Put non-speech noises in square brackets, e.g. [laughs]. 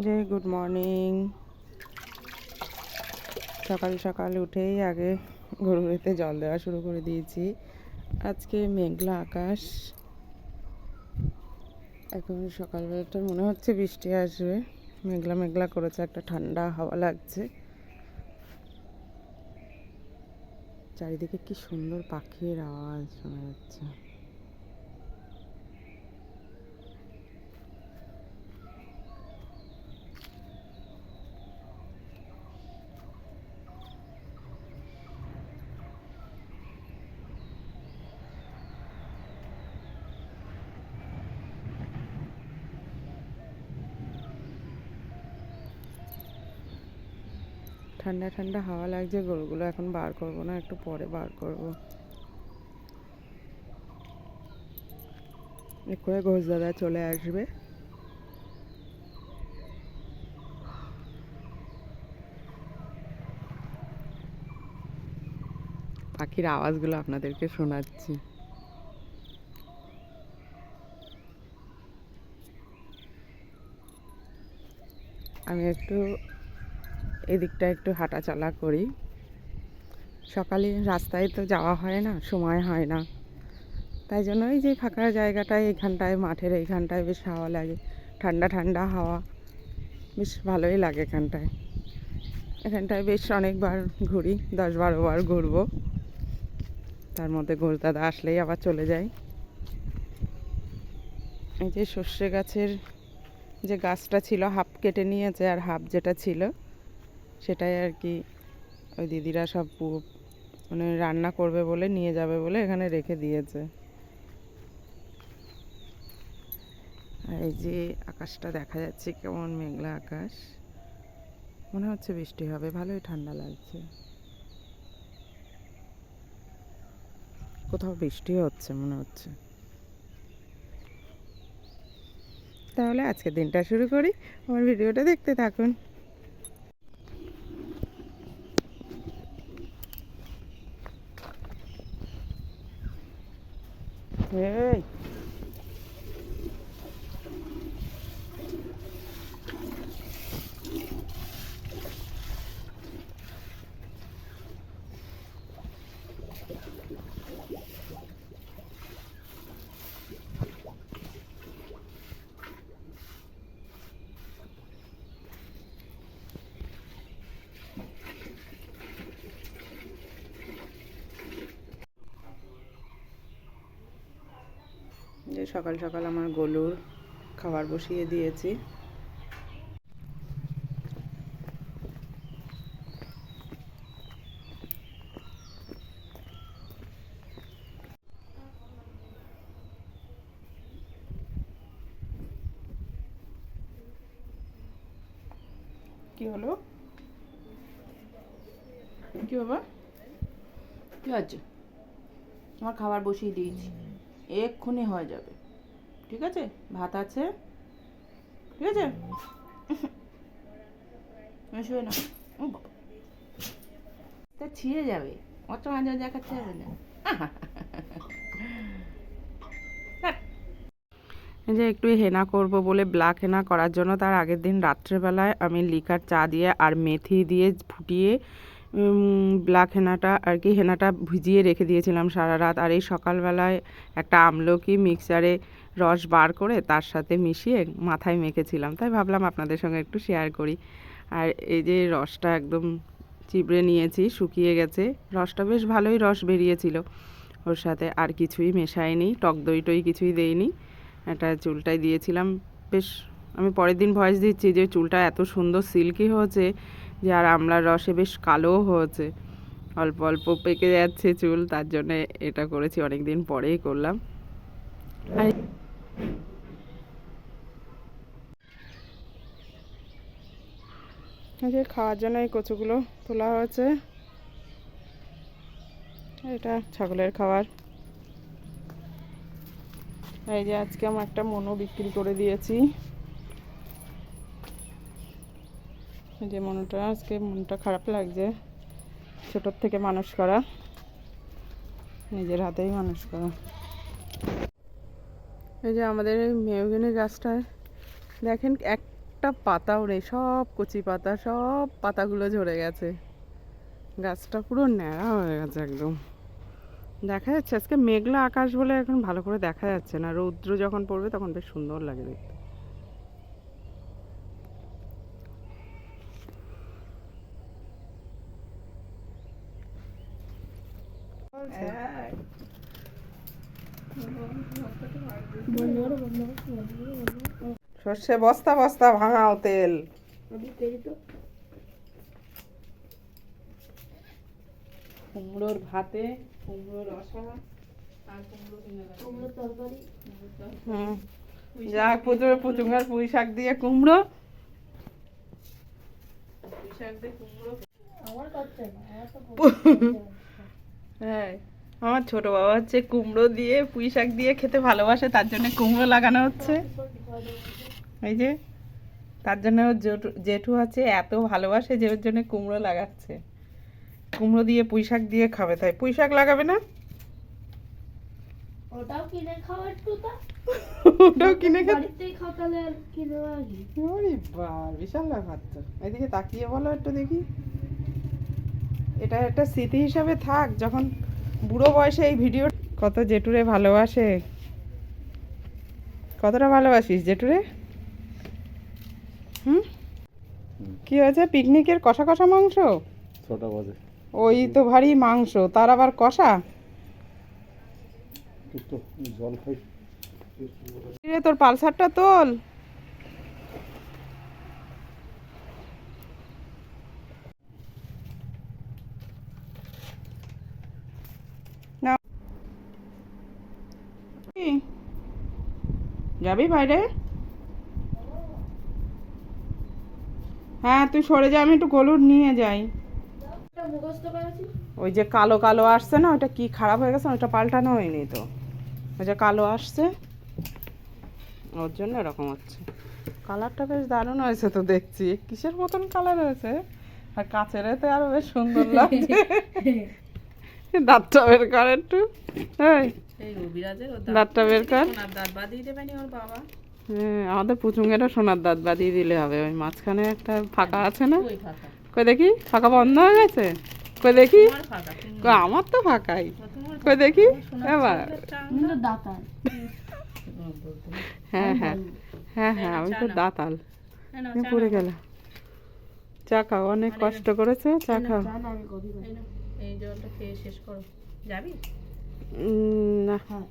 যে good morning. সকাল সকাল উঠেই আগে গরুতে জল দেওয়া শুরু করে দিয়েছি। আজকে মেঘলা আকাশ। এখন সকালবেলাটা মনে হচ্ছে বৃষ্টি আসবে। মেঘলা মেঘলা করেছে, একটা ঠান্ডা হাওয়া লাগছে। চারিদিকে কি সুন্দর পাখির আওয়াজ শোনা যাচ্ছে। ঠান্ডা ঠান্ডা হাওয়া লাগছে, গরুগুলো এখন বার করব না, একটু পরে বার করব। করে ঘোষ দাদা চলে আসবে। পাখির আওয়াজগুলো আপনাদেরকে শোনাচ্ছি। আমি একটু এদিকটা একটু হাঁটা চলা করি। সকালে রাস্তায় তো যাওয়া হয় না, সময় হয় না। তাই জন্য এই যে ফাঁকা জায়গাটায়, এখানটায়, মাঠের এইখানটায় বেশ হাওয়া লাগে। ঠান্ডা ঠান্ডা হাওয়া, বেশ ভালোই লাগে এখানটায়। এখানটায় বেশ অনেকবার ঘুরি দশ বারো বার ঘুরবো। তার মধ্যে ঘোষ দাদা আসলেই আবার চলে যাই এই যে সর্ষে গাছের যে গাছটা ছিল, হাফ কেটে নিয়েছে আর হাফ যেটা ছিল সেটাই আর কি। ওই দিদিরা সব মানে রান্না করবে বলে, নিয়ে যাবে বলে এখানে রেখে দিয়েছে। আর এই যে আকাশটা দেখা যাচ্ছে কেমন মেঘলা আকাশ। মনে হচ্ছে বৃষ্টি হবে, ভালোই ঠান্ডা লাগছে। কোথাও বৃষ্টি হচ্ছে মনে হচ্ছে। তাহলে আজকের দিনটা শুরু করি। আমার ভিডিওটা দেখতে থাকুন। এই যে সকাল সকাল আমার গলুর খাবার বসিয়ে দিয়েছি। কি হলো? কি বাবা? কি হচ্ছে তোমার খাবার বসিয়ে দিয়েছি। এক্ষুনি হয়ে যাবে। ঠিক আছে? ভাত আছে? ঠিক আছে? না তা ছিঁড়ে যাবে। অত মাঝে দেখাচ্ছে হবে না। যে একটু হেনা করব বলে ব্ল্যাক হেনা করার জন্য, তার আগের দিন রাত্রেবেলায় আমি লিকার চা দিয়ে আর মেথি দিয়ে ফুটিয়ে ব্ল্যাক হেনাটা আর কি, হেনাটা ভিজিয়ে রেখে দিয়েছিলাম সারা রাত। আর এই সকালবেলায় একটা আমলকি মিক্সারে রস বার করে তার সাথে মিশিয়ে মাথায় মেখেছিলাম। তাই ভাবলাম আপনাদের সঙ্গে একটু শেয়ার করি। আর এই যে রসটা একদম চিবড়ে নিয়েছি, শুকিয়ে গেছে। রসটা বেশ ভালোই রস বেরিয়েছিল ওর সাথে। আর কিছুই মেশাইনি, টক দই টই কিছুই দেইনি। একটা চুলটাই দিয়েছিলাম। বেশ, আমি পরের দিন ভয়েস দিচ্ছি যে চুলটা এত সুন্দর সিল্কি হয়েছে যে আর আমলার রসে বেশ কালোও হয়েছে। অল্প অল্প পেকে যাচ্ছে চুল, তার জন্য এটা করেছি অনেক দিন পরেই করলাম। যে খাওয়ার জন্য এই কচুগুলো তোলা হয়েছে। এটা ছাগলের খাবার। এই যে আজকে আমি একটা মনো বিক্রি করে দিয়েছি। যে মনটা, আজকে মনটা খারাপ লাগছে। ছোটোর থেকে মানুষ করা। নিজের হাতেই মানুষ করা। এই যে আমাদের এই মেহগিনি গাছটায়, দেখেন একটা পাতাও নেই সব কচি পাতা, সব পাতাগুলো ঝরে গেছে। গাছটা পুরো ন্যাড়া হয়ে গেছে একদম। দেখা যাচ্ছে, আজকে মেঘলা আকাশ বলে এখন ভালো করে দেখা যাচ্ছে না। রৌদ্র যখন পড়বে তখন বেশ সুন্দর লাগে দেখতে। সর্ষে বস্তা বস্তা ভাঙাও তেল। কুমড়োর ভাতে কুমড়োর রসা আর কুমড়ো যা পুজোর পুচুঙ্গার পুঁই শাক দিয়ে কুমড়ো। পুঁই শাক দিয়ে কুমড়ো। হ্যাঁ আমার ছোট বাবা হচ্ছে কুমড়ো দিয়ে পুঁই শাক দিয়ে খেতে ভালোবাসে তার জন্য কুমড়ো লাগানো হচ্ছে। এই যে তার জন্য জেঠু- আছে এত ভালোবাসে যে ওর জন্য কুমড়ো লাগাচ্ছে। কুমড়ো দিয়ে পুঁই শাক দিয়ে খাবে তাই পুঁই শাক লাগাবে না? ওটাও কিনে ওটাও বিশাল লাগাচ্ছে এদিকে তাকিয়ে বলো একটু দেখি। এটা একটা স্মৃতি হিসাবে থাক যখন বুড়ো বয়সে এই ভিডিও কত জেঠুরে ভালোবাসে। কতটা ভালোবাসিস জেঠুরে? হুম? কি হয়েছে? পিকনিকের কষা কষা মাংস? ছটা বাজে। ওই তো ভারী মাংস তার আবার কষা? তোর পালসারটা তোল। কি? যাবি বাইরে? হ্যাঁ তুই সরে যা, আমি একটু গলুর নিয়ে যাই। ওই যে কালো কালো আসছে না ওটা কি খারাপ হয়ে গেছে ওটা পাল্টানো হয়নি তো। ওই যে কালো আসছে, ওর জন্য এরকম হচ্ছে। কালারটা বেশ দারুণ হয়েছে তো দেখছি। কিসের মতন কালার হয়েছে? আর কাছের এতে আরও বেশ সুন্দর লাগছে। [laughs] [laughs] দাঁতটা বের কর একটু। দাঁতটা বের কর। হ্যাঁ আমাদের পুচুঙ্গেরও সোনার দাঁত বাঁধিয়ে দিলে হবে। ওই মাঝখানে একটা ফাঁকা আছে না? কই দেখি ফাঁকা বন্ধ হয়ে গেছে? কই দেখি? আমার তো ফাঁকাই। কই দেখি? এবার। হ্যাঁ হ্যাঁ। হ্যাঁ হ্যাঁ আমি তো দাঁতাল। এই পড়ে গেলাম চা খাও অনেক কষ্ট করেছে চা খাও। জান আমি কবি এই জলটা খেয়ে শেষ করো। যাবি? উম, না। হ্যাঁ।